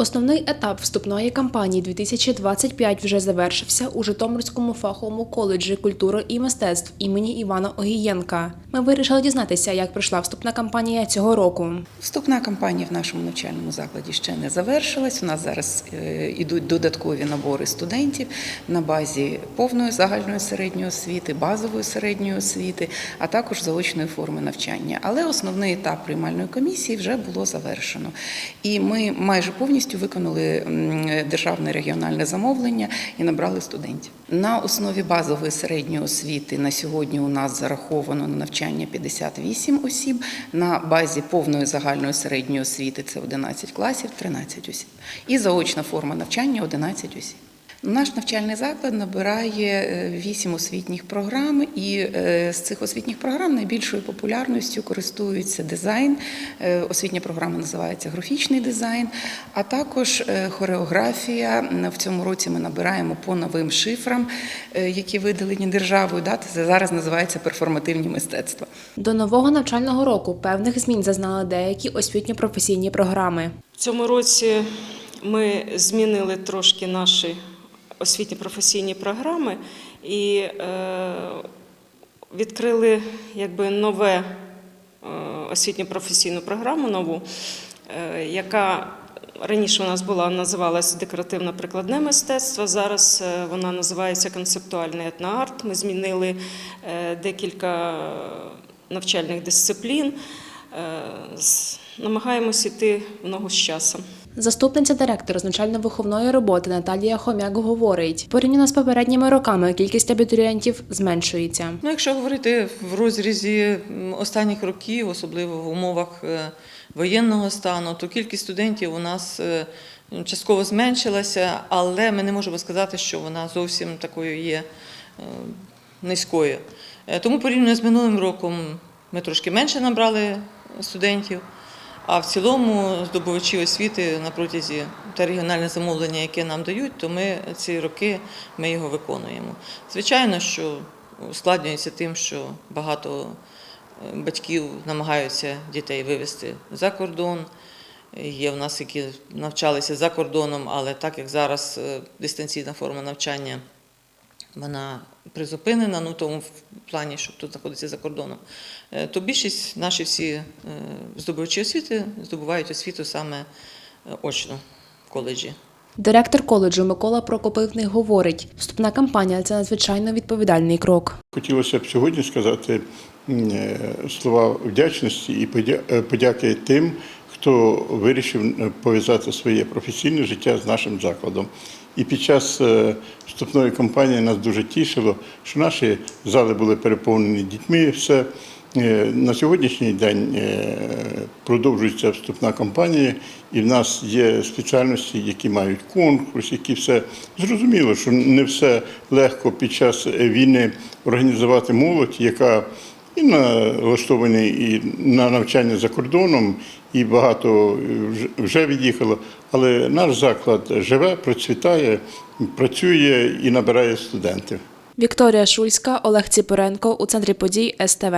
Основний етап вступної кампанії 2025 вже завершився у Житомирському фаховому коледжі культури і мистецтв імені Івана Огієнка. Ми вирішили дізнатися, як пройшла вступна кампанія цього року. Вступна кампанія в нашому навчальному закладі ще не завершилась. У нас зараз е, ідуть додаткові набори студентів на базі повної загальної середньої освіти, базової середньої освіти, а також заочної форми навчання. Але основний етап приймальної комісії вже було завершено. І ми майже повністю виконали державне регіональне замовлення і набрали студентів. На основі базової середньої освіти на сьогодні у нас зараховано на навчання 58 осіб. На базі повної загальної середньої освіти це 11 класів, 13 осіб. І заочна форма навчання 11 осіб. Наш навчальний заклад набирає 8 освітніх програм, і е, з цих освітніх програм найбільшою популярністю користується дизайн. Е, Освітня програма називається графічний дизайн, а також е, хореографія. В цьому році ми набираємо по новим шифрам, е, які видалені державою. Да, Це зараз називається перформативні мистецтва. До нового навчального року певних змін зазнали деякі освітньо-професійні програми. В цьому році ми змінили трошки наші освітні професійні програми і е, відкрили якби нове е, освітньо професійну програму нову, е, яка раніше у нас була називалась декоративно-прикладне мистецтво. Зараз вона називається концептуальний етноарт. Ми змінили декілька навчальних дисциплін. Намагаємось іти в ногу з часом. Заступниця директора з навчально-виховної роботи Наталія Хомяк говорить: порівняно з попередніми роками кількість абітурієнтів зменшується. Ну, якщо говорити в розрізі останніх років, особливо в умовах е, воєнного стану, то кількість студентів у нас е, ну, частково зменшилася, але ми не можемо сказати, що вона зовсім такою є е, низькою. Тому порівняно з минулим роком ми трошки менше набрали студентів. А в цілому здобувачі освіти на протязі та регіональне замовлення, яке нам дають, то ми ці роки ми його виконуємо. Звичайно, що ускладнюється тим, що багато е, батьків намагаються дітей вивезти за кордон. Є в нас, які навчалися за кордоном, але так як зараз е, дистанційна форма навчання вона призупинена, ну в тому в плані, що хто знаходиться за кордоном, е, то більшість наші всі е, здобувачі освіти здобувають освіту саме е, очно в коледжі. Директор коледжу Микола Прокопивний говорить: вступна кампанія це надзвичайно відповідальний крок. Хотілося б сьогодні сказати слова вдячності і подя- подяки тим, хто вирішив е, пов'язати своє професійне життя з нашим закладом. І під час е, вступної кампанії нас дуже тішило, що наші зали були переповнені дітьми. Все Е, на сьогоднішній день продовжується вступна кампанія, і в нас є спеціальності, які мають конкурс, які все зрозуміло, що не все легко під час війни організувати молодь, яка і налаштовані і на навчання за кордоном, і багато вже- вже від'їхало. Але наш заклад живе, процвітає, працює і набирає студентів. Вікторія Шульська, Олег Ціпоренко у центрі подій СТВ.